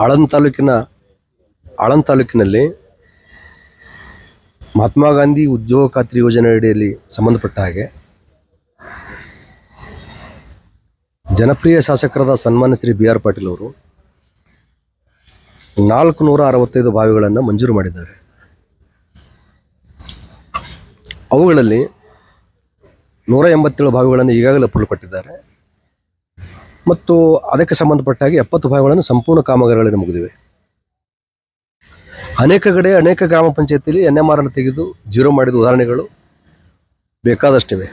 ಆಳಂದ ತಾಲೂಕಿನ ಆಳಂದ ತಾಲೂಕಿನಲ್ಲಿ ಮಹಾತ್ಮ ಗಾಂಧಿ ಉದ್ಯೋಗ ಖಾತ್ರಿ ಯೋಜನೆ ಅಡಿಯಲ್ಲಿ ಸಂಬಂಧಪಟ್ಟ ಹಾಗೆ ಜನಪ್ರಿಯ ಶಾಸಕರಾದ ಸನ್ಮಾನ್ಯ ಶ್ರೀ ಬಿ ಆರ್ ಪಾಟೀಲ್ ಅವರು ನಾಲ್ಕು ನೂರ ಅರವತ್ತೈದು ಬಾವಿಗಳನ್ನು ಮಂಜೂರು ಮಾಡಿದ್ದಾರೆ. ಅವುಗಳಲ್ಲಿ ನೂರ ಎಂಬತ್ತೇಳು ಬಾವಿಗಳನ್ನು ಈಗಾಗಲೇ ಪೂರ್ಣಪಟ್ಟಿದ್ದಾರೆ ಮತ್ತು ಅದಕ್ಕೆ ಸಂಬಂಧಪಟ್ಟ ಹಾಗೆ ಎಪ್ಪತ್ತು ಭಾಗಗಳನ್ನು ಸಂಪೂರ್ಣ ಕಾಮಗಾರಿಗಳನ್ನು ಮುಗಿದಿವೆ. ಅನೇಕ ಕಡೆ, ಅನೇಕ ಗ್ರಾಮ ಪಂಚಾಯತಿಯಲ್ಲಿ ಎನ್ ಎಂ ಆರ್ ಅನ್ನು ತೆಗೆದು ಜೀರೋ ಮಾಡಿದ ಉದಾಹರಣೆಗಳು ಬೇಕಾದಷ್ಟಿವೆ.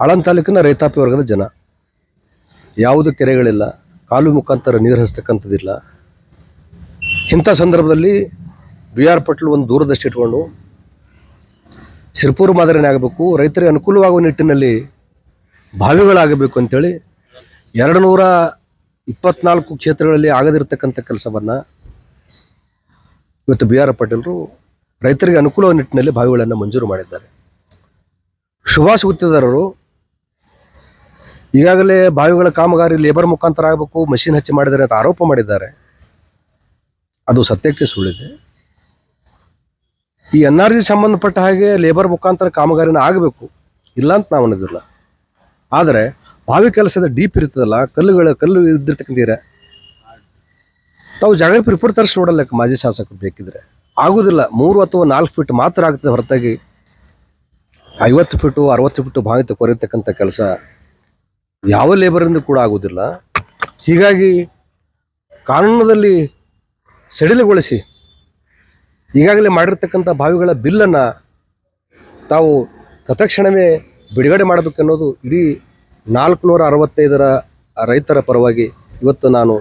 ಆಳನ್ ತಾಲೂಕಿನ ರೈತಾಪಿ ವರ್ಗದ ಜನ. ಯಾವುದು ಕೆರೆಗಳಿಲ್ಲ, ಕಾಲು ಮುಖಾಂತರ ನೀರು ಹರಿಸ್ತಕ್ಕಂಥದ್ದಿಲ್ಲ. ಇಂಥ ಸಂದರ್ಭದಲ್ಲಿ ಬಿ ಆರ್ ಪಟ್ಲು ಒಂದು ದೂರದೃಷ್ಟಿ ಇಟ್ಕೊಂಡು, ಸಿರ್ಪೂರ್ ಮಾದರಿನೇ ಆಗಬೇಕು, ರೈತರಿಗೆ ಅನುಕೂಲವಾಗುವ ನಿಟ್ಟಿನಲ್ಲಿ ಬಾವಿಗಳಾಗಬೇಕು ಅಂತೇಳಿ ಎರಡು ನೂರ ಇಪ್ಪತ್ನಾಲ್ಕು ಕ್ಷೇತ್ರಗಳಲ್ಲಿ ಆಗದಿರತಕ್ಕಂಥ ಕೆಲಸವನ್ನು ಇವತ್ತು ಬಿ ಆರ್ ಪಾಟೀಲರು ರೈತರಿಗೆ ಅನುಕೂಲ ನಿಟ್ಟಿನಲ್ಲಿ ಬಾವಿಗಳನ್ನು ಮಂಜೂರು ಮಾಡಿದ್ದಾರೆ. ಸುಭಾಷ್ ಗುತ್ತಿದಾರರು ಈಗಾಗಲೇ ಬಾವಿಗಳ ಕಾಮಗಾರಿ ಲೇಬರ್ ಮುಖಾಂತರ ಆಗಬೇಕು, ಮಷಿನ್ ಹಚ್ಚಿ ಮಾಡಿದ್ದಾರೆ ಅಂತ ಆರೋಪ ಮಾಡಿದ್ದಾರೆ. ಅದು ಸತ್ಯಕ್ಕೆ ಸುಳ್ಳಿದೆ. ಈ ಎನ್ ಆರ್ ಜಿ ಸಂಬಂಧಪಟ್ಟ ಹಾಗೆ ಲೇಬರ್ ಮುಖಾಂತರ ಕಾಮಗಾರಿನ ಆಗಬೇಕು, ಇಲ್ಲ ಅಂತ ನಾವು ಅನ್ನೋದಿಲ್ಲ. ಆದರೆ ಬಾವಿ ಕೆಲಸದ ಡೀಪ್ ಇರ್ತದಲ್ಲ ಕಲ್ಲುಗಳ ಕಲ್ಲು ಇದ್ದಿರ್ತಕ್ಕಂಥ ತಾವು ಜಾಗ ರಿಪೋರ್ಟ್ ತರಿಸಿ ನೋಡಲ್ಲ ಮಾಜಿ ಶಾಸಕರು ಬೇಕಿದ್ರೆ? ಆಗುವುದಿಲ್ಲ ಮೂರು ಅಥವಾ ನಾಲ್ಕು ಫೀಟ್ ಮಾತ್ರ ಆಗ್ತದೆ ಹೊರತಾಗಿ. ಐವತ್ತು ಫೀಟು ಅರವತ್ತು ಫೀಟು ಬಾವಿ ಕೊರೆಯತಕ್ಕಂಥ ಕೆಲಸ ಯಾವ ಲೇಬರಿಂದ ಕೂಡ ಆಗುವುದಿಲ್ಲ ಹೀಗಾಗಿ ಕಾನೂನದಲ್ಲಿ ಸಡಿಲಗೊಳಿಸಿ ಈಗಾಗಲೇ ಮಾಡಿರ್ತಕ್ಕಂಥ ಬಾವಿಗಳ ಬಿಲ್ಲನ್ನು ತಾವು ತತ್ಕ್ಷಣವೇ ಬಿಡುಗಡೆ ಮಾಡಬೇಕನ್ನೋದು ಇಡೀ ನಾಲ್ಕುನೂರ ಅರವತ್ತೈದರ ರೈತರ ಪರವಾಗಿ ಇವತ್ತು ನಾನು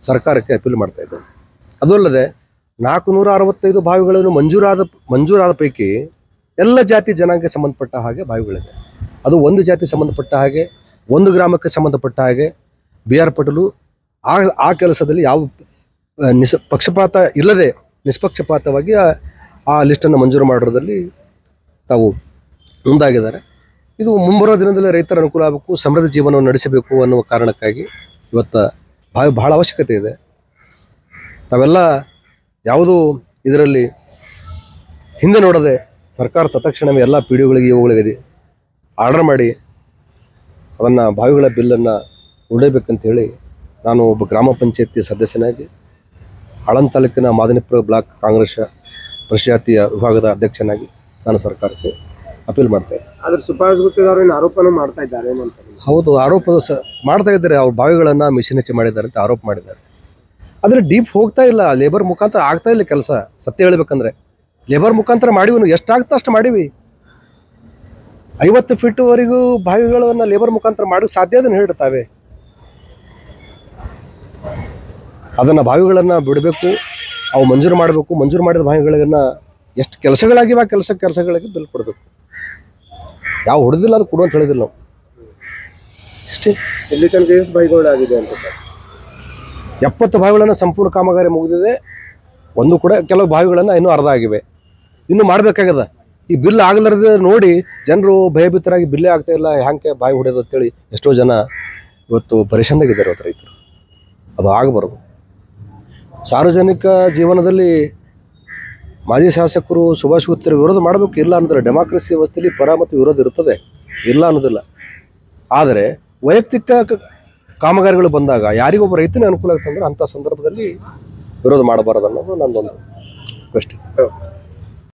ಸರ್ಕಾರಕ್ಕೆ ಅಪೀಲ್ ಮಾಡ್ತಾ ಇದ್ದೇನೆ. ಅದೂ ಅಲ್ಲದೆ ನಾಲ್ಕುನೂರ ಅರವತ್ತೈದು ಬಾವಿಗಳನ್ನು ಮಂಜೂರಾದ ಮಂಜೂರಾದ ಪೈಕಿ ಎಲ್ಲ ಜಾತಿ ಜನಾಂಗಕ್ಕೆ ಸಂಬಂಧಪಟ್ಟ ಹಾಗೆ ಬಾವಿಗಳಿದೆ. ಅದು ಒಂದು ಜಾತಿ ಸಂಬಂಧಪಟ್ಟ ಹಾಗೆ, ಒಂದು ಗ್ರಾಮಕ್ಕೆ ಸಂಬಂಧಪಟ್ಟ ಹಾಗೆ, ಬಿ ಆರ್ ಪಟೇಲು ಆ ಆ ಕೆಲಸದಲ್ಲಿ ಯಾವ ನಿಸ್, ಪಕ್ಷಪಾತ ಇಲ್ಲದೆ ನಿಷ್ಪಕ್ಷಪಾತವಾಗಿ ಆ- ಆ ಲಿಸ್ಟನ್ನು ಮಂಜೂರು ಮಾಡಿರೋದ್ರಲ್ಲಿ ತಾವು ಮುಂದಾಗಿದ್ದಾರೆ. ಇದು ಮುಂಬರುವ ದಿನದಲ್ಲಿ ರೈತರ ಅನುಕೂಲ ಆಗಬೇಕು, ಸಮೃದ್ಧ ಜೀವನವನ್ನು ನಡೆಸಬೇಕು ಅನ್ನುವ ಕಾರಣಕ್ಕಾಗಿ ಇವತ್ತು ಬಾವಿ ಬಹಳ ಅವಶ್ಯಕತೆ ಇದೆ. ತಾವೆಲ್ಲ ಯಾವುದೂ ಇದರಲ್ಲಿ ಹಿಂದೆ ನೋಡದೆ ಸರ್ಕಾರ ತತ್ಕ್ಷಣವೇ ಎಲ್ಲ ಪಿ ಡಿಒಗಳಿಗೆ ಇವುಗಳಿಗೆ ಆರ್ಡರ್ ಮಾಡಿ ಅದನ್ನು ಬಾವಿಗಳ ಬಿಲ್ಲನ್ನು ಹೇಳಿ ನಾನು ಒಬ್ಬ ಗ್ರಾಮ ಪಂಚಾಯತಿ ಸದಸ್ಯನಾಗಿ ಹಳನ್ ತಾಲೂಕಿನ ಮಾದನಿಪುರ ಬ್ಲಾಕ್ ಕಾಂಗ್ರೆಸ್ ಪರಿಷಾತಿಯ ವಿಭಾಗದ ಅಧ್ಯಕ್ಷನಾಗಿ ನಾನು ಸರ್ಕಾರಕ್ಕೆ ಅಪೀಲ್ ಮಾಡ್ತಾ ಇದ್ದೀನಿ ಆದ್ರೆ ಸುಭಾಷ್ ಏನು ಆರೋಪನೂ ಮಾಡ್ತಾ ಇದ್ದಾರೆ ಹೌದು ಆರೋಪ ಸ ಮಾಡ್ತಾ ಇದ್ದಾರೆ ಅವ್ರ ಬಾವಿಗಳನ್ನ ಮಿಷಿನ್ ಹೆಚ್ಚು ಮಾಡಿದ್ದಾರೆ ಅಂತ ಆರೋಪ ಮಾಡಿದ್ದಾರೆ. ಆದರೆ ಡೀಪ್ ಹೋಗ್ತಾ ಇಲ್ಲ ಲೇಬರ್ ಮುಖಾಂತರ ಆಗ್ತಾ ಇಲ್ಲ ಕೆಲಸ ಸತ್ಯ ಹೇಳ್ಬೇಕಂದ್ರೆ. ಲೇಬರ್ ಮುಖಾಂತರ ಮಾಡಿವಿ ಎಷ್ಟಾಗ್ತಾ ಅಷ್ಟು ಮಾಡಿವಿ. ಐವತ್ತು ಫೀಟ್ವರೆಗೂ ಬಾವಿಗಳನ್ನ ಲೇಬರ್ ಮುಖಾಂತರ ಮಾಡೋಕ್ಕೆ ಸಾಧ್ಯ ಅದನ್ನು ಹೇಳ್ತಾವೆ ಅದನ್ನ ಬಾವಿಗಳನ್ನ ಬಿಡಬೇಕು ಅವು ಮಂಜೂರು ಮಾಡಬೇಕು ಮಂಜೂರು ಮಾಡಿದ ಬಾವಿಗಳನ್ನು ಎಷ್ಟು ಕೆಲಸಗಳಾಗಿವೆ ಆ ಕೆಲಸ ಕೆಲಸಗಳಿಗೆ ಬಿಲ್ ಕೊಡಬೇಕು. ಯಾವ ಹೊಡೆದಿಲ್ಲ ಅದು ಕೊಡು ಅಂತ ಹೇಳಿದಿಲ್ಲ ನಾವು. ಇಷ್ಟೇ. ಇಲ್ಲಿ ತನಕ ಎಷ್ಟು ಅಂತ ಎಪ್ಪತ್ತು ಬಾವಿಗಳನ್ನು ಸಂಪೂರ್ಣ ಕಾಮಗಾರಿ ಮುಗಿದಿದೆ. ಒಂದು ಕೂಡ ಕೆಲವು ಬಾವಿಗಳನ್ನು ಇನ್ನೂ ಅರ್ಧ ಆಗಿವೆ. ಇನ್ನು ಮಾಡಬೇಕಾಗ್ಯದ? ಈ ಬಿಲ್ ಆಗಲಾರ್ದ ನೋಡಿ ಜನರು ಭಯಭೀತರಾಗಿ ಬಿಲ್ಲೇ ಆಗ್ತಾ ಇಲ್ಲ ಹ್ಯಾಂಗೆ ಬಾಯಿ ಹೊಡೆಯೋದು ಅಂತೇಳಿ ಎಷ್ಟೋ ಜನ ಇವತ್ತು ಪರಿಶಂದಾಗಿದ್ದಾರೆ ಇವತ್ತು ರೈತರು ಅದು ಆಗಬಾರ್ದು. ಸಾರ್ವಜನಿಕ ಜೀವನದಲ್ಲಿ ಮಾಜಿ ಶಾಸಕರು ಸುಭಾಷ್ ಗುತ್ತಿರ ವಿರೋಧ ಮಾಡಬೇಕು ಇಲ್ಲ ಅನ್ನೋದಿಲ್ಲ, ಡೆಮಾಕ್ರಸಿ ವ್ಯವಸ್ಥೆಯಲ್ಲಿ ಪರ ಮತ್ತು ವಿರೋಧ ಇರುತ್ತದೆ ಇಲ್ಲ ಅನ್ನೋದಿಲ್ಲ. ಆದರೆ ವೈಯಕ್ತಿಕ ಕಾಮಗಾರಿಗಳು ಬಂದಾಗ ಯಾರಿಗೊಬ್ಬ ರೈತನೇ ಅನುಕೂಲ ಆಗುತ್ತೆ ಅಂದ್ರೆ ಅಂಥ ಸಂದರ್ಭದಲ್ಲಿ ವಿರೋಧ ಮಾಡಬಾರದು ಅನ್ನೋದು ನಂದೊಂದು ರಿಕ್ವೆಸ್ಟ್